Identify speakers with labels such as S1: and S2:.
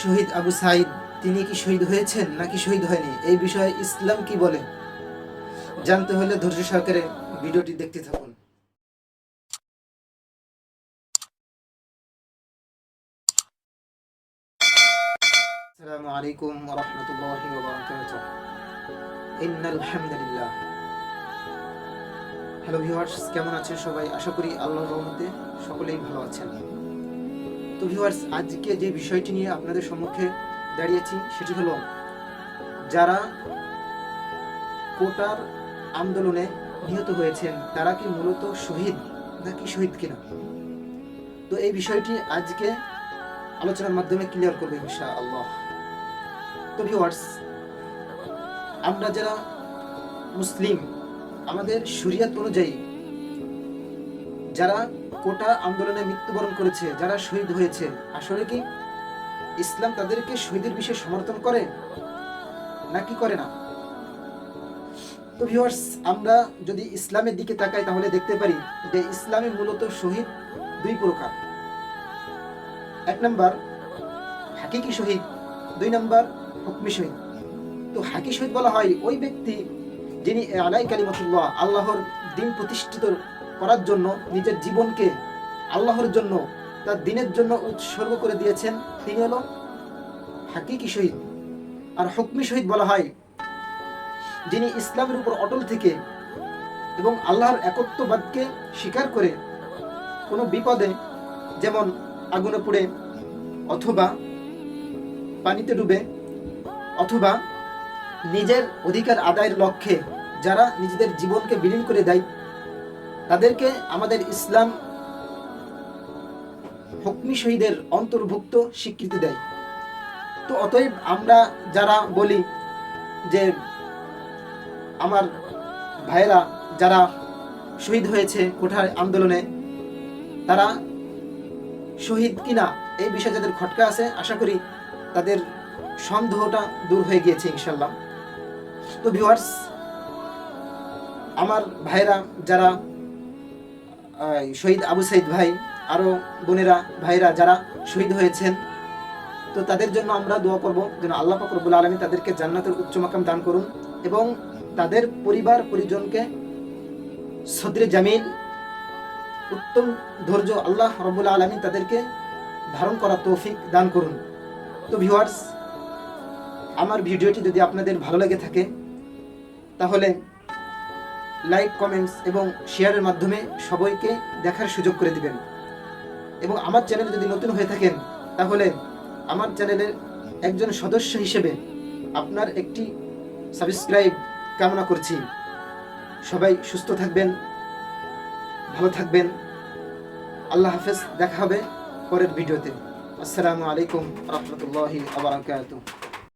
S1: শহীদ আবু সাইদ তিনি কি শহীদ হয়েছেন নাকি শহীদ হয়নি? এই বিষয়ে ইসলাম কি বলে? জানতে হলে ধৈর্য সহকারে ভিডিওটি দেখতে থাকুন। ইন্নাল হ্যালো ভিউয়ার্স কেমন আছেন সবাই? আশা করি আল্লাহর রহমতে সকলেই ভালো আছেন। তো ভিউয়ার্স আজকে যে বিষয়টি নিয়ে আপনাদের সম্মুখে দাঁড়িয়েছি, সেটি হলো যারা কোটার আন্দোলনে নিহত হয়েছেন, তারা কি মূলত শহীদ নাকি শহীদ কিনা? তো এই বিষয়টি আজকে আলোচনার মাধ্যমে ক্লিয়ার করবে ইনশা আল্লাহ তো ভিউয়ার্স আমরা যারা মুসলিম, আমাদের শরিয়াত অনুযায়ী যারা কোটা আন্দোলনে মৃত্যুবরণ করেছে, যারা শহীদ হয়েছে। আসলে কি ইসলাম তাদেরকে শহীদের বিষয়ে সমর্থন করে নাকি করে না? তো ভিউয়ার্স আমরা যদি ইসলামের দিকে তাকাই তাহলে দেখতে পারি যে ইসলামে মূলত শহীদ দুই প্রকার। এক নম্বর, হাকিকি শহীদ। দুই নম্বর, হুকমি শহীদ। তো হাকি শহীদ বলা হয় ওই ব্যক্তি যিনি আলাই কালিমাতুল্লাহ, আল্লাহর দিন প্রতিষ্ঠিত করার জন্য, নিজের জীবনকে আল্লাহর জন্য, তার দিনের জন্য উৎসর্গ করে দিয়েছেন। তিনি হলো হাকিকি শহীদ। আর হুকমি শহীদ বলা হয়, যিনি ইসলামের উপর অটল থেকে এবং আল্লাহর একত্ববাদকে স্বীকার করে কোনো বিপদে, যেমন আগুনে পুড়ে অথবা পানিতে ডুবে অথবা নিজের অধিকার আদায়ের লক্ষ্যে, যারা নিজেদের জীবনকে বিলীন করে দেয় তাদেরকে আমাদের ইসলাম হকমি শহীদের অন্তর্ভুক্ত স্বীকৃতি দেয়। তো অতএব আমরা যারা বলি যে আমার ভাইয়েরা যারা শহীদ হয়েছে কোঠার আন্দোলনে, তারা শহীদ কিনা এই বিষয়ে যাদের খটকা আছে, আশা করি তাদের সন্দেহটা দূর হয়ে গিয়েছে ইনশাল্লাহ তো ভিউয়ার্স আমার ভাইরা যারা শহীদ আবু সাইদ ভাই আরও বোনেরা, ভাইরা যারা শহীদ হয়েছেন, তো তাদের জন্য আমরা দোয়া করব যেন আল্লাহ পাক রব্বুল আলমী তাদেরকে জান্নাতের উচ্চ মাকাম দান করুন এবং তাদের পরিবার পরিজনকে সদরে জামিল উত্তম ধৈর্য আল্লাহ রব্বুল আলমী তাদেরকে ধারণ করা তৌফিক দান করুন। তো ভিউয়ার্স, আমার ভিডিওটি যদি আপনাদের ভালো লেগে থাকে, তাহলে লাইক কমেন্টস এবং শেয়ারের মাধ্যমে সবাইকে দেখার সুযোগ করে দিবেন। এবং আমার চ্যানেলে যদি নতুন হয়ে থাকেন, তাহলে আমার চ্যানেলের একজন সদস্য হিসেবে আপনার একটি সাবস্ক্রাইব কামনা করছি। সবাই সুস্থ থাকবেন, ভালো থাকবেন। আল্লাহ হাফেজ, দেখা হবে পরের ভিডিওতে। আসসালামু আলাইকুম, রহমতুল্লাহি আবরাকাতুহ